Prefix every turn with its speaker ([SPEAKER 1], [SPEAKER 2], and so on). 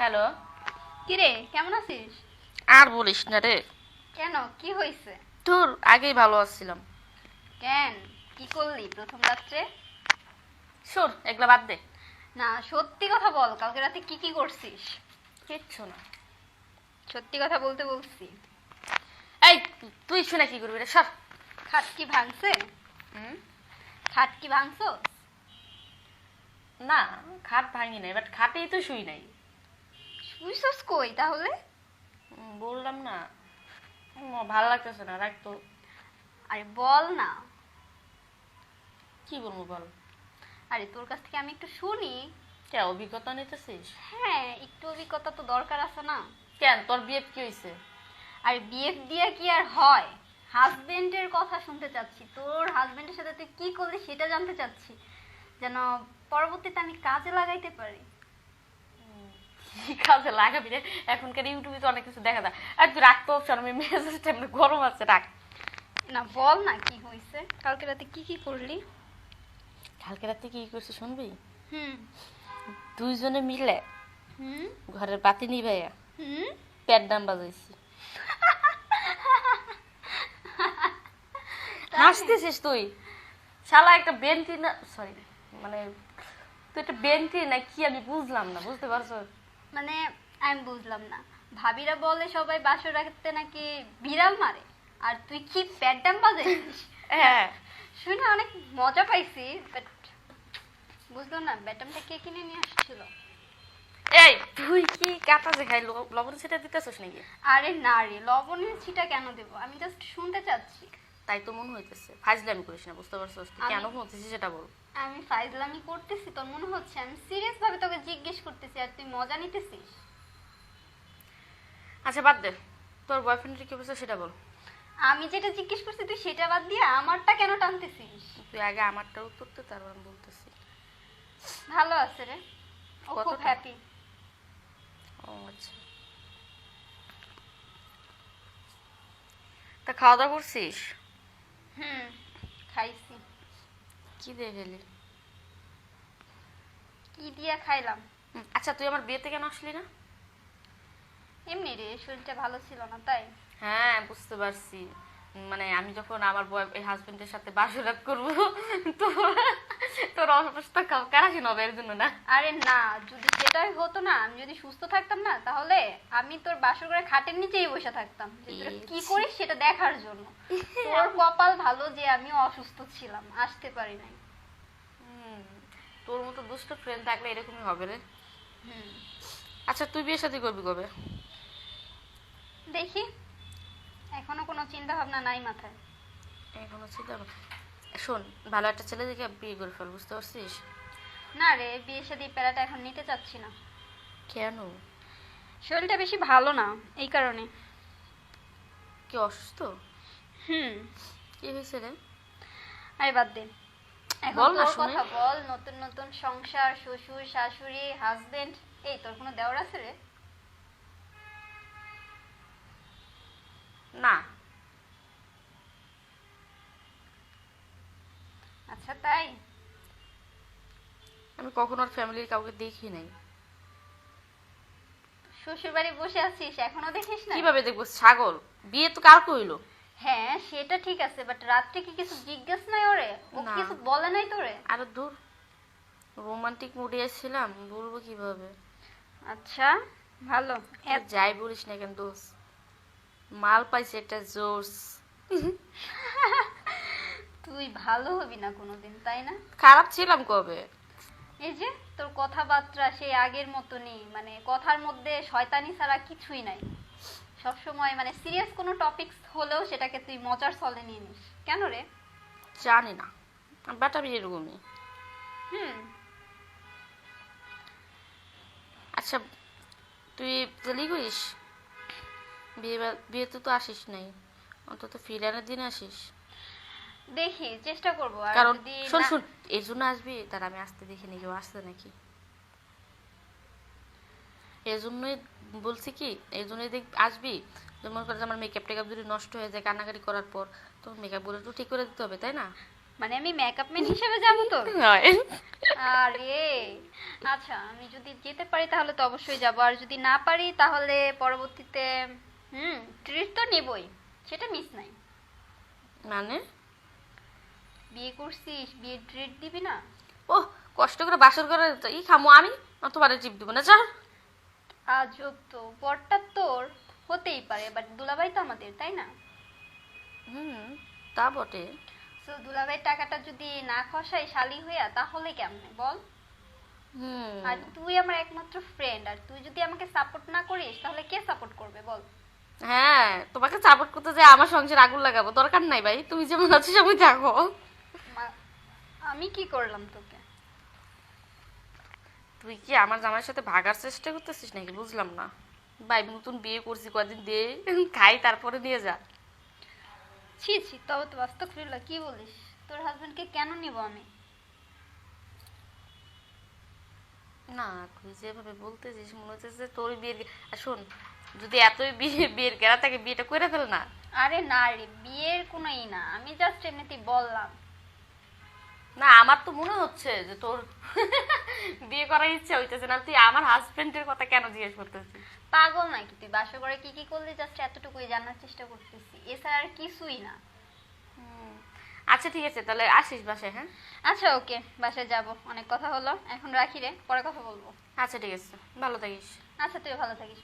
[SPEAKER 1] Hello.
[SPEAKER 2] কিরে কেমন আছিস?
[SPEAKER 1] আর বলিস না রে।
[SPEAKER 2] কেন কি হয়েছে?
[SPEAKER 1] তোর আগেই ভালো আসছিলাম
[SPEAKER 2] কেন কি করলি প্রথম রাত্রে?
[SPEAKER 1] শোন এগুলা বাদ দে।
[SPEAKER 2] না সত্যি কথা বল কালকে রাতে কি কি করছিস?
[SPEAKER 1] কিচ্ছু না।
[SPEAKER 2] সত্যি কথা বলতে বলছি।
[SPEAKER 1] এই তুই শুনে কি করবি রে সর।
[SPEAKER 2] খাট কি ভাঙছে?
[SPEAKER 1] হুম?
[SPEAKER 2] খাট কি ভাঙছো
[SPEAKER 1] না খাট ভাঙি নাই বাট খাটেই তো শুই নাই।
[SPEAKER 2] শুইছস কই তাহলে
[SPEAKER 1] বললাম না। ভালো লাগতেছে না রাখ তো।
[SPEAKER 2] আরে বল না।
[SPEAKER 1] কি বলব বল?
[SPEAKER 2] আরে তোর কাছ থেকে আমি একটু শুনি।
[SPEAKER 1] কে অভিজ্ঞতা নিতেছিস?
[SPEAKER 2] হ্যাঁ একটু অভিজ্ঞতা তো দরকার আছে না।
[SPEAKER 1] কেন তোর বিয়ে কি হয়েছে?
[SPEAKER 2] আর বিএফ দিয়ে কি আর হয়? হাজবেন্ডের কথা শুনতে চাচ্ছি। তোর হাজবেন্ডের সাথে তুই কি করলি সেটা জানতে চাচ্ছি। যেন পরবর্তীতে আমি কাজে লাগাইতে পারি।
[SPEAKER 1] কি কাজে লাগাবি রে। এখনকার ইউটিউবে তো অনেক কিছু দেখা যায়। আর তুই রাখতো অপশন আমি মেসেজটা এমনি গরম আছে রাখ
[SPEAKER 2] না বল না কি হয়েছে। কালকে রাতে কি কি করলি?
[SPEAKER 1] কালকে রাতে কি করছিস শুনবি?
[SPEAKER 2] হুম।
[SPEAKER 1] দুইজনে মিলে
[SPEAKER 2] হুম।
[SPEAKER 1] ঘরের বাতি নিভাইয়া
[SPEAKER 2] হুম।
[SPEAKER 1] পেট ডাম বাজাইছি। হাসতেছিস তুই? শালা একটা বেন্টি না সরি মানে তুই একটা বেন্টি না কি আমি বুঝলাম না বুঝতে পারছ?
[SPEAKER 2] মানে আমি বুঝলাম না। ভাবিরা বলে সবাই বাসর রাখতে নাকি বিড়াল মারে? আর তুই কি প্যাডাম বাজাইছিস?
[SPEAKER 1] হ্যাঁ।
[SPEAKER 2] শুনে অনেক মজা পাইছি বাট বুঝলাম না ব্যাটামটা কে কিনে নিয়ে আসছিল?
[SPEAKER 1] এই তুই কি কাটা যে খাই লবণ সেটা দিতেছিস নাকি?
[SPEAKER 2] আরে না রে লবণের ছিটা কেন দেবো? আমি জাস্ট শুনতে চাচ্ছি।
[SPEAKER 1] তাই তো মনে হইতেছে। ফাজলামি করিস না বুঝতে পারছিস? কেন বলতেছিস সেটা বল।
[SPEAKER 2] আমি ফাইজলামি করতেছি তোর মনে হচ্ছে আমি সিরিয়াস ভাবে তোকে জিজ্ঞেস করতেছি আর তুই মজা নিতেছিস?
[SPEAKER 1] আচ্ছা বাদ দে। তোর বয়ফ্রেন্ডের কি অবস্থা সেটা বল।
[SPEAKER 2] আমি যেটা জিজ্ঞেস করছি তুই সেটা বাদ দিয়ে আমারটা কেন টানতেছিস?
[SPEAKER 1] তুই আগে আমারটা উত্তর দে তারপর আমি বলতেছি।
[SPEAKER 2] ভালো আছে রে। ও খুব হ্যাপি
[SPEAKER 1] ও আচ্ছা। তা খাওয়া দাওয়া করছিস?
[SPEAKER 2] হুম খাইছি।
[SPEAKER 1] কি দিয়ে খেলি
[SPEAKER 2] কি দিয়ে খাইলাম?
[SPEAKER 1] আচ্ছা তুই আমার বিয়েতে কেন আসলি না?
[SPEAKER 2] এমনি রে শরীরটা ভালো ছিল না তাই।
[SPEAKER 1] হ্যাঁ বুঝতে পারছি। মানে আমি যখন আমার বয় এই হাজবেন্ডের সাথে বাসরাত করব তো তোর অবস্থা কারাসিন হবে এর জন্য না?
[SPEAKER 2] আরে না যদি সেটাই হতো না আমি যদি সুস্থ থাকতাম না তাহলে আমি তোর বাসর করে খাটের নিচেই বসে থাকতাম। যে তোরা কি করিস সেটা দেখার জন্য। তোর কপাল ভালো যে আমিও অসুস্থ ছিলাম আসতে পারি নাই।
[SPEAKER 1] তোর মতো দুষ্ট ফ্রেন্ড থাকলে এরকমই হবে রে। আচ্ছা তুই বিয়ে সাথে করবি কবে?
[SPEAKER 2] দেখি। এখনও কোনো চিন্তা ভাবনা নাই মাথায়।
[SPEAKER 1] এখনও চিন্তা শোন ভালো একটা ছেলে দেখে বিয়ে করে ফেল বুঝতে পারছিস?
[SPEAKER 2] না রে বিয়ে সাথে প্যারাটা এখন নিতে চাচ্ছি না।
[SPEAKER 1] কেন?
[SPEAKER 2] শরীরটা বেশি ভালো না এই কারণে।
[SPEAKER 1] কি অসুস্থ?
[SPEAKER 2] হুম।
[SPEAKER 1] কি হয়েছে রে?
[SPEAKER 2] আরে বাদ দে। এখন তোর কথা বল নতুন নতুন সংসার শ্বশুর শাশুড়ি হাজবেন্ড এই তোর কোনো দেওয়ার আছে রে?
[SPEAKER 1] না।
[SPEAKER 2] আচ্ছা তাই?
[SPEAKER 1] আমি কখনো ওর ফ্যামিলির কাউকে দেখি নাই।
[SPEAKER 2] শ্বশুর বাড়ি বসে আছিস এখনও দেখিস না?
[SPEAKER 1] কীভাবে দেখব? ছাগল? বিয়ে তো কার কইলো
[SPEAKER 2] হ্যাঁ সেটা ঠিক আছে বাট রাত্রে কি কিছু জিজ্ঞেস নাই ওরে? ও
[SPEAKER 1] না।
[SPEAKER 2] কিছু বলে নাই তোরে?
[SPEAKER 1] আরে দূর। রোমান্টিক মুডে ছিলাম বলব কীভাবে?
[SPEAKER 2] আচ্ছা ভালো।
[SPEAKER 1] তুই যাই বলিস না কেন দোষ মাল পাইছে একটা জোস
[SPEAKER 2] তুই ভালো হবি না কোনোদিন তাই না?
[SPEAKER 1] খারাপ ছিলাম কবে?
[SPEAKER 2] এই যে তোর কথাবার্তা সেই আগের মতনই মানে কথার মধ্যে শয়তানি ছাড়া কিছুই নাই। সব সময় মানে সিরিয়াস কোনো টপিকস হলেও সেটাকে তুই মজার ছলে নিয়ে নিস। কেন রে?
[SPEAKER 1] জানি না। বাট আমি এরকমই।
[SPEAKER 2] হুম।
[SPEAKER 1] আচ্ছা তুই জেলি করিস? বিয়ে বিয়েতে তো আসিস নাই। অন্তত ফিরানোর দিন আসিস।
[SPEAKER 2] দেখি চেষ্টা করব। আর
[SPEAKER 1] কারণ
[SPEAKER 2] যদি
[SPEAKER 1] শোন শোন এই জন্য আসবি তার আমি আসতে দেখিনি কেউ আসতে নাকি? এই জন্যই বলছি কি এই জন্যই দেখ আসবি। যেমন করে আমার মেকআপ টেকআপ যদি নষ্ট হয়ে যায় কান্নাকাটি করার পর তখন মেকআপগুলো একটু ঠিক করে দিতে হবে তাই না?
[SPEAKER 2] মানে আমি মেকআপ ম্যান হিসেবে যাব তো? আরে আচ্ছা আমি যদি যেতে পারি তাহলে তো অবশ্যই যাব। আর যদি না পারি তাহলে পরবর্তীতে হুম ট্রিট তো নেবই সেটা মিস নাই।
[SPEAKER 1] মানে?
[SPEAKER 2] বিয়ে করছিস বিয়ের ট্রিট দিবি না?
[SPEAKER 1] ও কষ্ট করে বাসর করে তো ই খামো আমি তোমার চিপ দিব না চা
[SPEAKER 2] আজব তো বরটা তোর হতেই পারে বাট দুলাভাই তো আমাদের তাই না?
[SPEAKER 1] হুম তা বটে।
[SPEAKER 2] তো দুলাভাই টাকাটা যদি না খসাই শালি হইয়া তাহলে কেমনে বল?
[SPEAKER 1] হুম।
[SPEAKER 2] আর তুই আমার একমাত্র ফ্রেন্ড আর তুই যদি আমাকে সাপোর্ট না করিস তাহলে কে সাপোর্ট করবে বল?
[SPEAKER 1] হ্যাঁ তোমাকে সাপোর্ট করতে যে আমার সংসার আগুন লাগাবো দরকার নাই ভাই তুমি যেমন আছো সেমন থাকো।
[SPEAKER 2] আমি কি করলাম তোকে?
[SPEAKER 1] তুই কি আমার জামাইয়ের সাথে ভাগার চেষ্টা করতেছিস নাকি? বুঝলাম না। ভাই নতুন বিয়ে করছি কদিন দে খাই তারপরে নিয়ে যা।
[SPEAKER 2] ছি ছি তবে তো বাস্তব ফিরলা কি বলিস? তোর হাজবেন্ডকে কেন নিব আমি?
[SPEAKER 1] না তুই যেভাবে বলতেছিস মনে হচ্ছে যে তোর বিয়ের আর শোন যদি এতই বিয়ে বিয়ের গেরা থাকে বিয়েটা করে ফেল না।
[SPEAKER 2] আরে না রে বিয়ের কোনো ই না। আমি জাস্ট এমনিতেই বললাম।
[SPEAKER 1] না আমার তো মনে হচ্ছে যে তোর বিয়ে করার ইচ্ছা হইতেছে না তুই আমার হাজবেন্ডের কথা কেন জিজ্ঞেস করতেছিস?
[SPEAKER 2] পাগল নাকি তুই? বাসা করে কি কি করলি? জাস্ট এতটুকুই জানার চেষ্টা করতেছি। এছাড়া আর কিছুই না।
[SPEAKER 1] আচ্ছা ঠিক আছে তাহলে আসিস বাসায় হ্যাঁ?
[SPEAKER 2] আচ্ছা ওকে। বাসায় যাব। অনেক কথা হলো। এখন রাখি রে পরে কথা বলব।
[SPEAKER 1] আচ্ছা ঠিক আছে। ভালো থাকিস।
[SPEAKER 2] আচ্ছা তুই ভালো থাকিস।